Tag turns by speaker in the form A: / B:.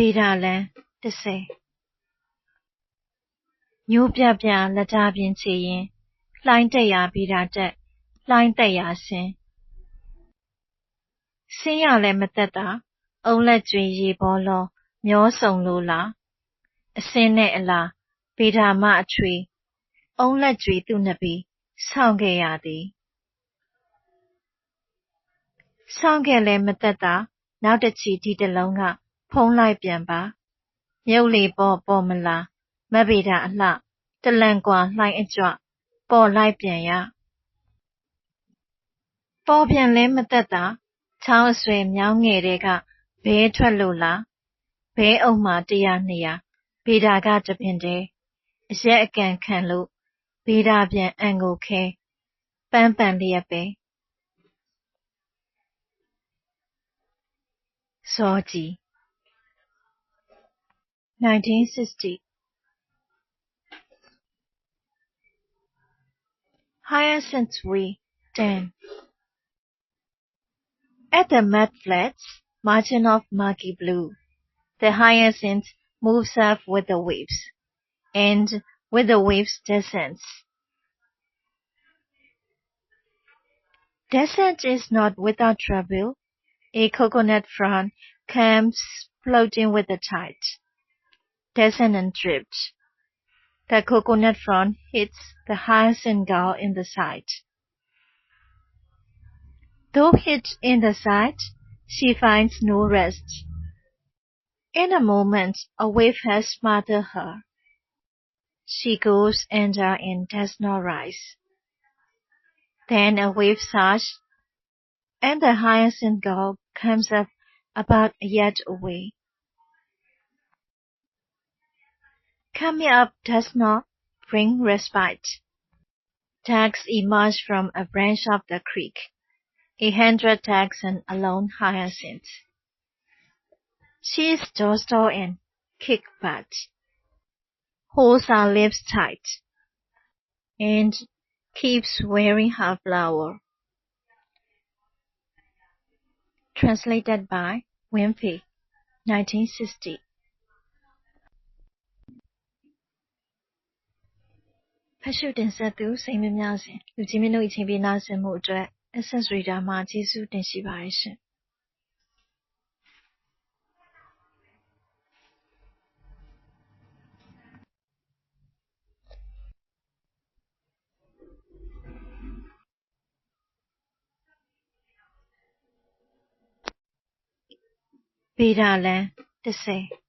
A: ဗေဒလံ30မျိုးပြပြလက်တာပြင်ချေရင်လှိုင်းတက်ရာဗေဒတက်လှိုင်းတက်ရာဆင်းဆင်းရလဲမသက်တာအုံလက်ကျွေရေဘောလောမျောစုံလို့လားအစင်းနဲ့အလားဗေဒမအချွေအုံလက်ကျွေသူ့နှစ်ပီဆောင်းခဲ့ရသည်ဆောင်းခဲ့လဲမသက်တာနောက်တစ်ချီဒီတလုံးက ဖုံးလိုက်ပြန်ပါမြုပ်လေပေါ့ပေါ်မလားမဗေဒအလှတလန်ကွာလှိုင်းအကြွပေါ်လိုက်ပြန်ရပေါ်ပြန်လဲမသက်တာချောင်းအဆွဲမြောင်းငယ်တဲ့ကဘဲထွက်လို့လားဘဲအုံမှာတရာနှစ်ရာဗေဒကတပင်တည်းအရက်အကန်ခံလို့ဗေဒပြန်အံကိုခဲပန်းပန်လျက်ပဲစောကြီး 1960 Hyacinth Way 10 At the mud flats, margin of murky blue, the hyacinth moves up with the waves, and with the waves descends. Descent is not without trouble. A coconut frond comes floating with the tide. Descent and drift. The coconut frond hits the hyacinth girl in the side. Though hit in the side, she finds no rest. In a moment, a wave has smothered her. She goes under and does not rise. Then a wave surges, and the hyacinth girl comes up about a yard away. Coming up does not bring respite. Ducks emerge from a branch of the creek. A hundred ducks and a lone hyacinth. She is docile and kick butt. Holds her lips tight. And keeps wearing her flower. Translated by Wimpy, 1960. ဖတ်ရှုတင်ဆက်သူစိတ်မများစဉ်လူကြီးမင်းတို့အချိန်ပြေးနာဆင်မှုအတွက် Access Reader မှာကျေးဇူးတင်ရှိပါတယ်ရှင်ဗေဒလံ30